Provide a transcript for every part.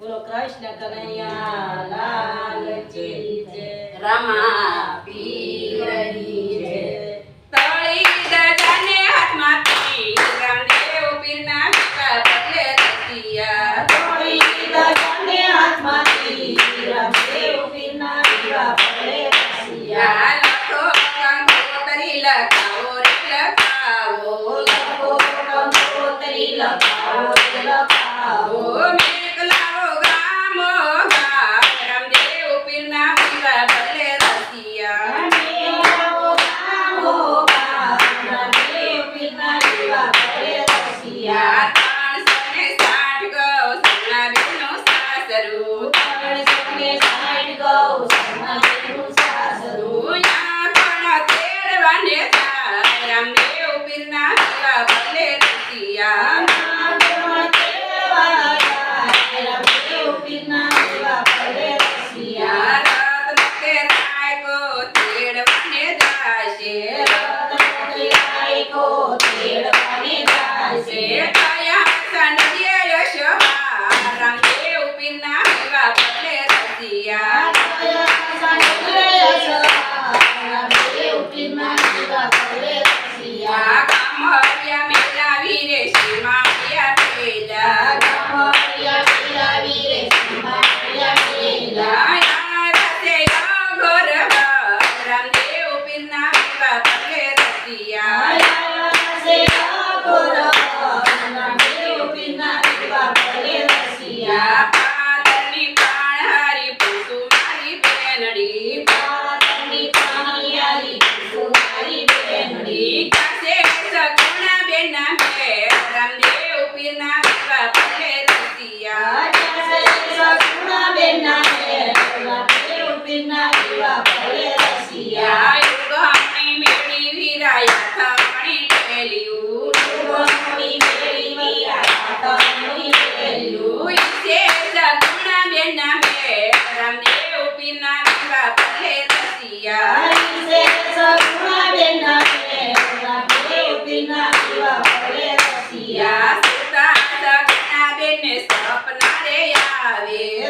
બોલો કૃષ્ણ કનૈયા લાલ જી જય. રમા પી રહી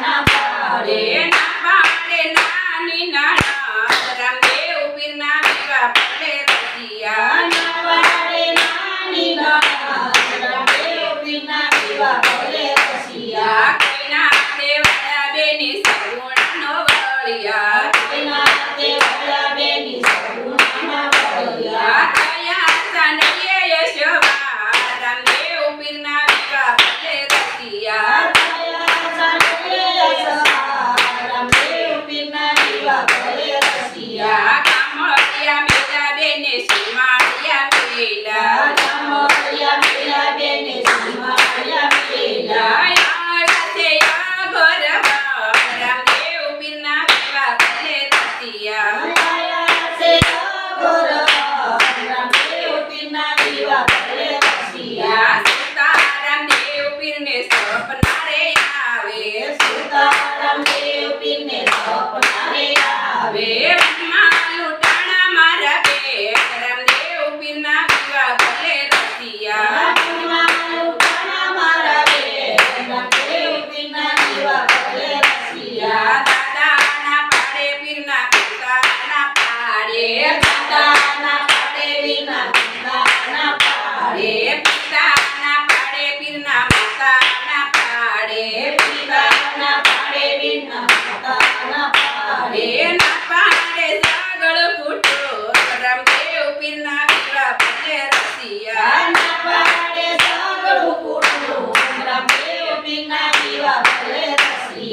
Na na na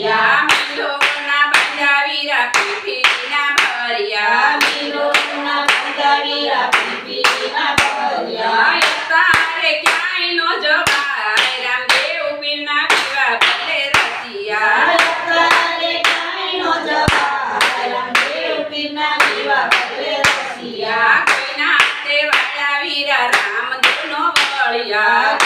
મરિયા મિલો ના બંધાવી રાખી પીના મરિયા મિલો ના બંધાવી રાખી પીના મરિયા તારે ક્યાંય નો જવાય રામદેવ પીના પીવા ભલે રતિયા તારે ક્યાંય નો જવાય રામદેવ પીના પીવા ભલે રતિયા કોઈના તે વાળા વીરા રામ દુનો વળિયા.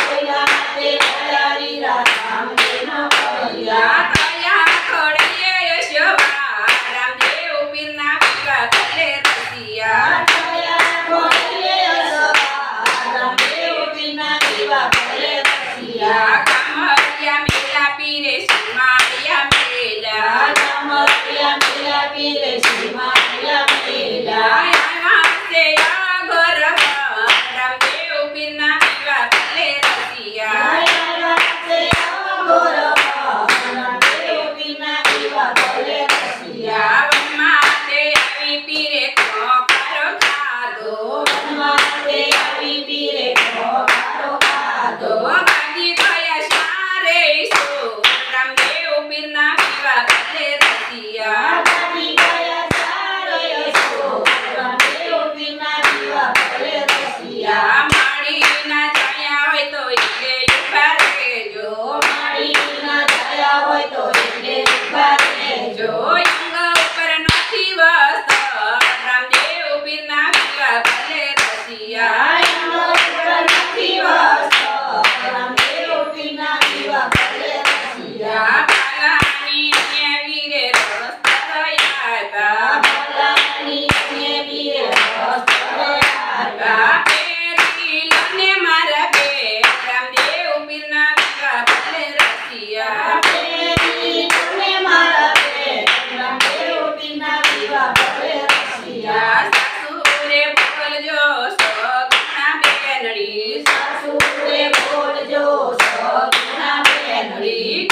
Read.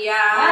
Yeah.